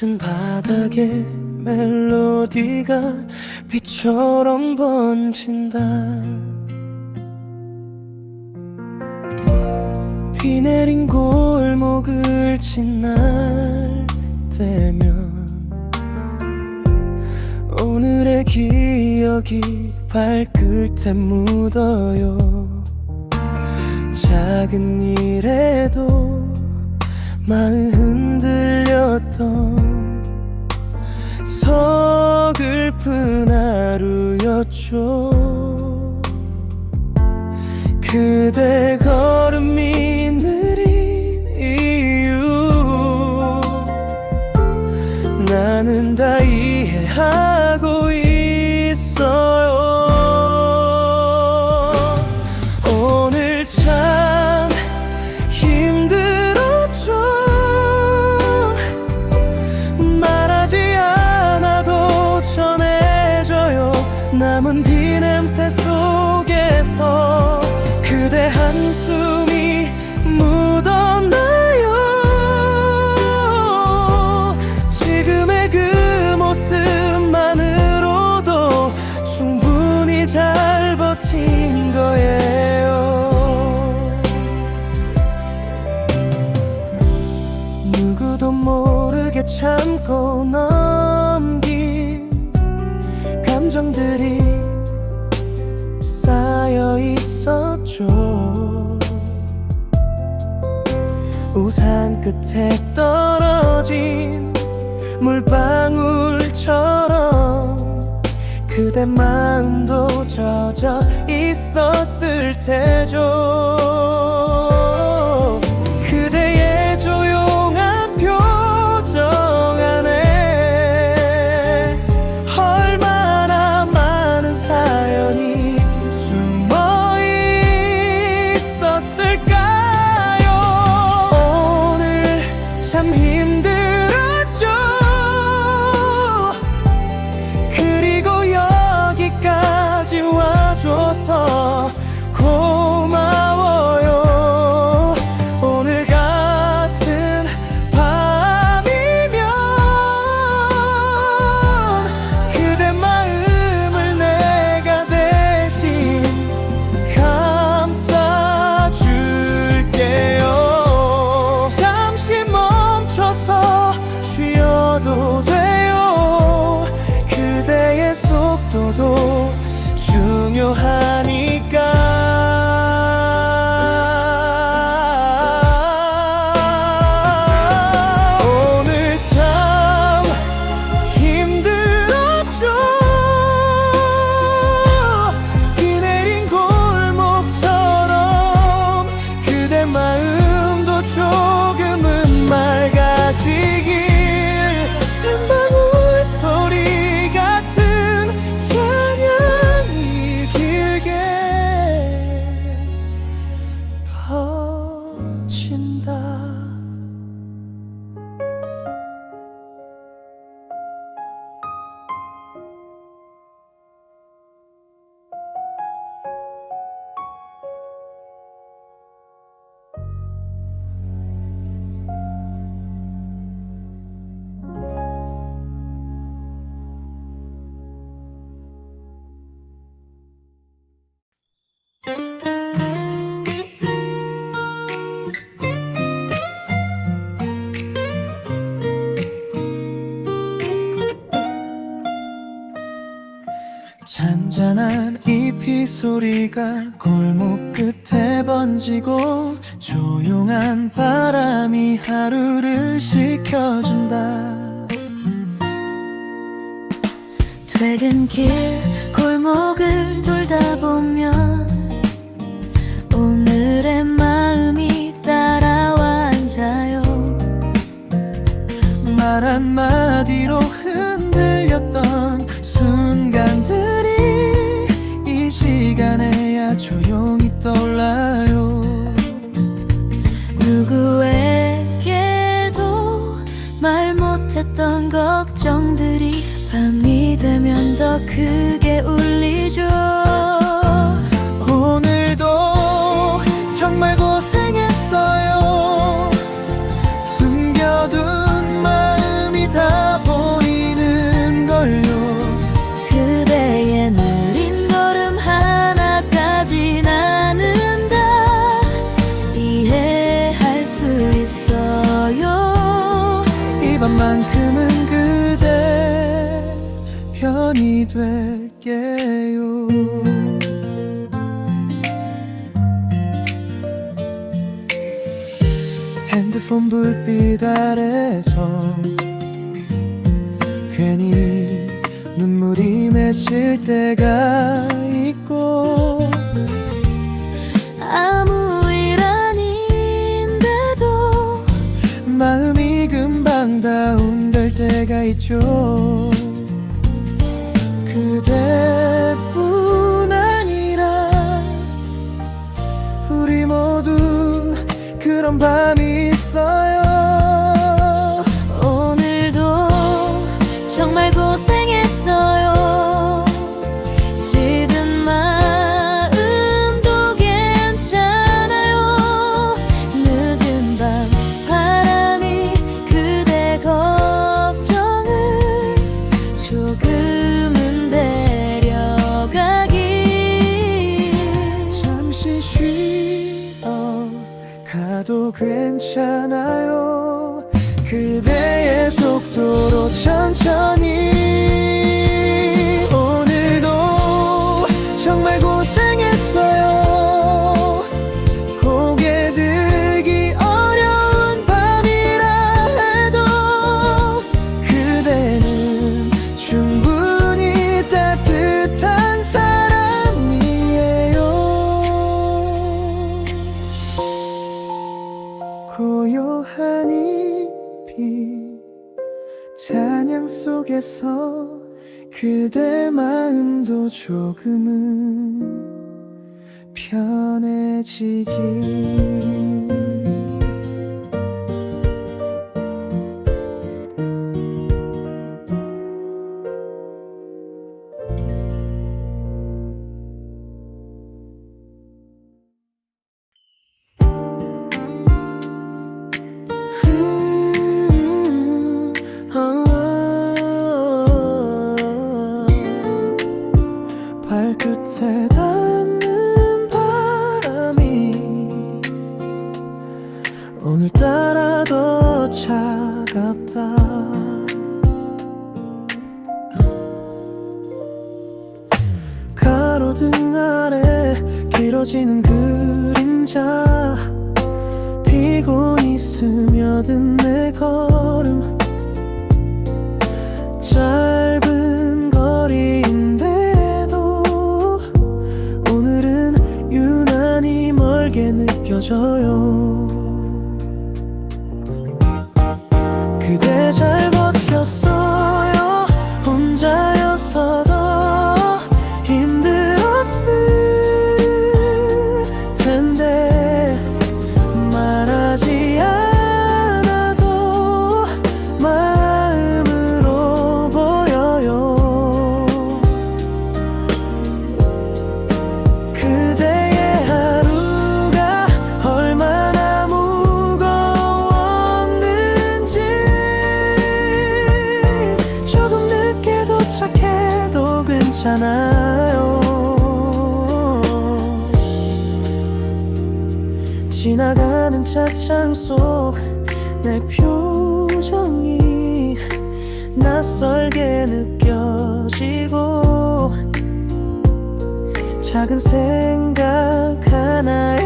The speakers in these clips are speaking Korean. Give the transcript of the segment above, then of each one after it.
젖은 바닥에 멜로디가 비처럼 번진다. 비 내린 골목을 지날 때면 오늘의 기억이 밝을 때 묻어요. 작은 일에도 마음 흔들렸던 서글픈 하루였죠. 그대 걸음이 감정들이 쌓여 있었죠. 우산 끝에 떨어진 물방울처럼 그대 마음도 젖어 있었을 테죠. your honey. 소리가 골목 끝에 번지고 조용한 바람이 하루를 식혀준다. 퇴근길 could 아래서 괜히 눈물이 맺힐 때가 있고 아무 일 아닌데도 마음이 금방 다운될 때가 있죠. 해서 그대 마음도 조금은 편해지길 바로 등 아래 길어지는 그림자. 피곤히 스며든 내 걸음. 짧은 거리인데도 오늘은 유난히 멀게 느껴져요. 표정이 낯설게 느껴지고 작은 생각 하나에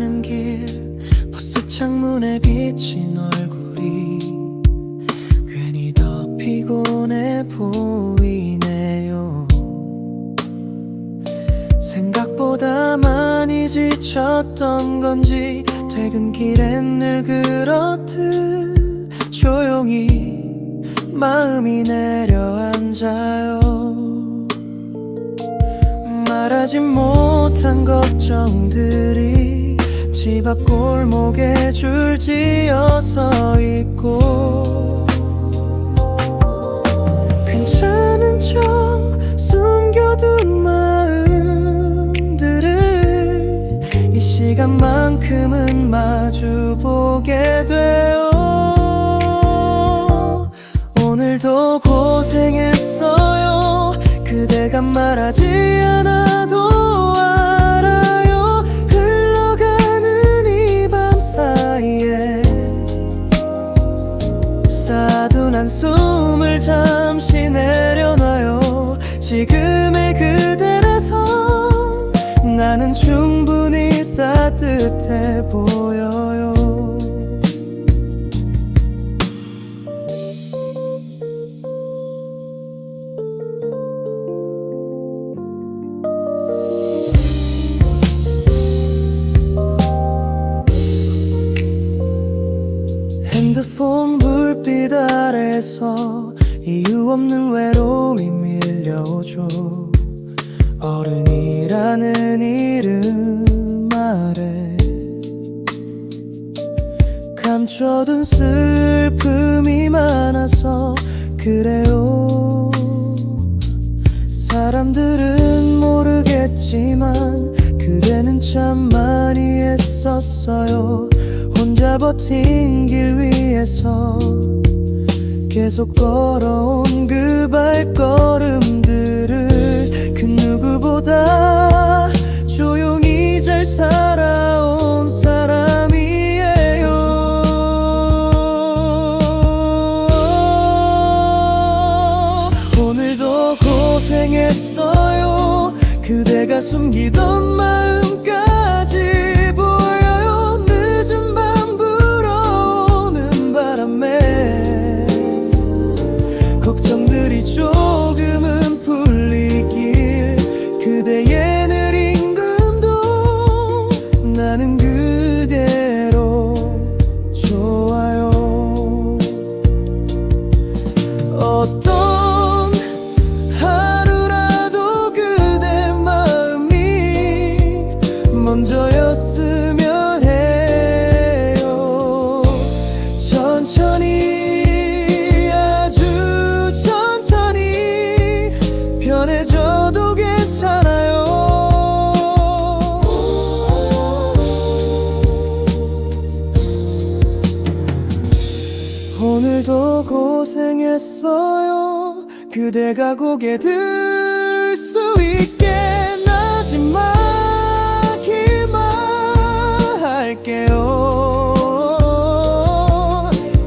걸어가는 길 버스 창문에 비친 얼굴이 괜히 더 피곤해 보이네요. 생각보다 많이 지쳤던 건지 퇴근길엔 늘 그렇듯 조용히 마음이 내려앉아요. 말하지 못한 걱정들이 집 앞 골목에 줄지어서 있고 괜찮은 척 숨겨둔 마음들을 이 시간만큼은 마주보게 돼 지금의 그대라서 나는 충분히 따뜻해 보여요. 핸드폰 불빛 아래서 이유 없는 외로 라는 이름 아래 감춰둔 슬픔이 많아서 그래요. 사람들은 모르겠지만 그대는 참 많이 애썼어요. 혼자 버틴 길 위에서 계속 걸어온 그 발걸음들을 그 누구보다 사람 어 그대가 고개 들 수 있게 나지막히만 할게요.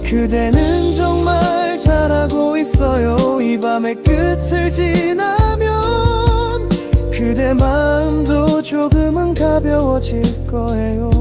그대는 정말 잘하고 있어요. 이 밤의 끝을 지나면 그대 마음도 조금은 가벼워질 거예요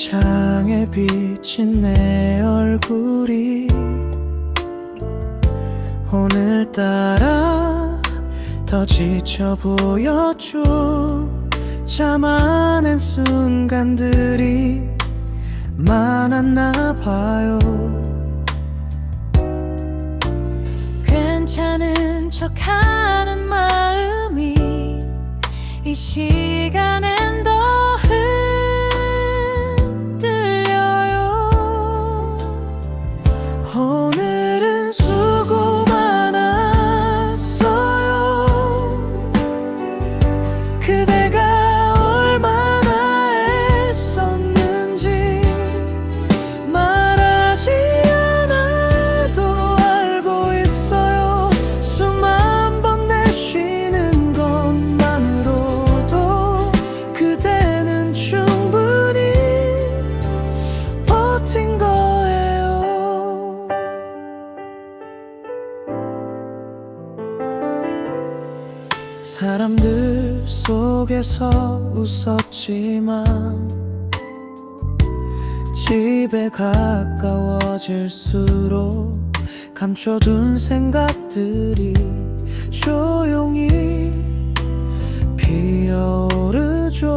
창에 비친 내 얼굴이 오늘따라 더 지쳐 보였죠. 참아낸 순간들이 많았나 봐요. 괜찮은 척하는 마음이 이 시간엔 집에 가까워질수록 감춰둔 생각들이 조용히 피어오르죠.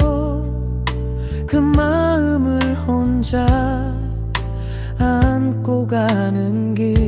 그 마음을 혼자 안고 가는 길